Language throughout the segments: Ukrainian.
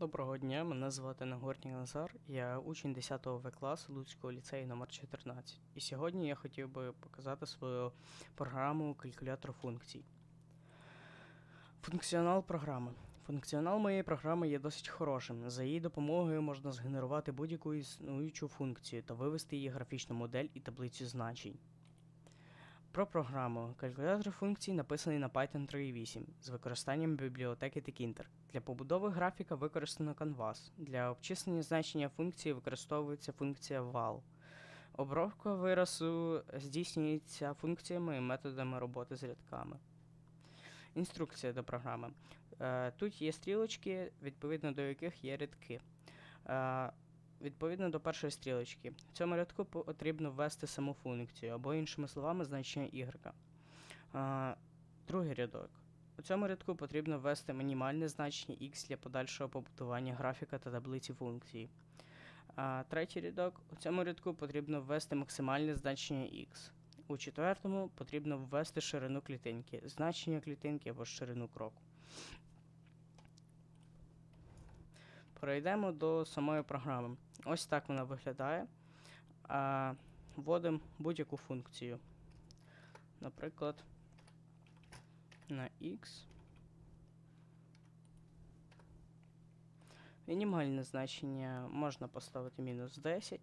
Доброго дня, мене звати Нагорній Назар, я учень 10 В класу Луцького ліцею номер 14 І сьогодні я хотів би показати свою програму калькулятор функцій. Функціонал програми. Функціонал моєї програми є досить хорошим. За її допомогою можна згенерувати будь-яку існуючу функцію та вивести її графічну модель і таблицю значень. Про програму. Калькулятор функцій написаний на Python 3.8 з використанням бібліотеки Tkinter. Для побудови графіка використано Canvas. Для обчислення значення функції використовується функція val. Обробка виразу здійснюється функціями і методами роботи з рядками. Інструкція до програми. Е, Тут є стрілочки, відповідно до яких є рядки. Відповідно до першої стрілочки. В цьому рядку потрібно ввести саму функцію, або, іншими словами, значення y. А, другий рядок. У цьому рядку потрібно ввести мінімальне значення x для подальшого побудування графіка та таблиці функції. А, третій рядок. У цьому рядку потрібно ввести максимальне значення x. У четвертому потрібно ввести ширину клітинки, значення клітинки або ширину кроку. Перейдемо до самої програми. Ось так вона виглядає. А, Вводимо будь-яку функцію. Наприклад, на x. Мінімальне значення можна поставити мінус 10,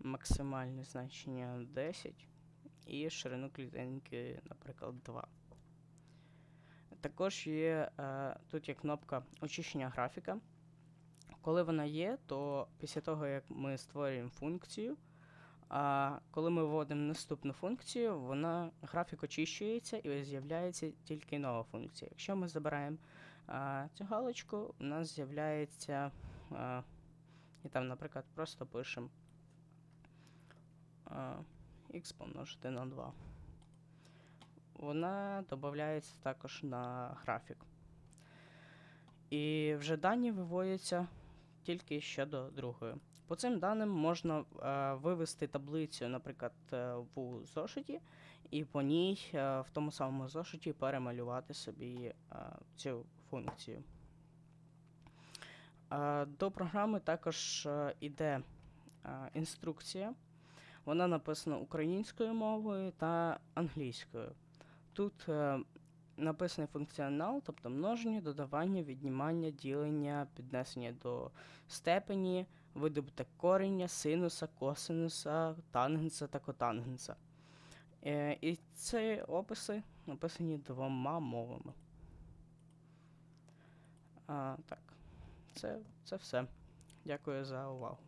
максимальне значення 10 і ширину клітинки, наприклад, 2. Також є е, тут є кнопка очищення графіка. Коли вона є, то після того, як ми створюємо функцію, а коли ми вводимо наступну функцію, вона графік очищується і з'являється тільки нова функція. Якщо ми забираємо цю галочку, у нас з'являється. А, і там, наприклад, просто пишемо x помножити на 2. Вона додається також на графік. І вже дані виводяться тільки щодо другої. По цим даним можна е, вивести таблицю, наприклад, е, в зошиті, і по ній е, в тому самому зошиті перемалювати собі е, цю функцію. Е, до програми також е, іде е, інструкція. Вона написана українською мовою та англійською. Тут е, написаний функціонал, тобто множення, додавання, віднімання, ділення, піднесення до степені, видобуток корення, синуса, косинуса, тангенса та котангенса. Е, і ці описи написані двома мовами. А, так, це, це все. Дякую за увагу.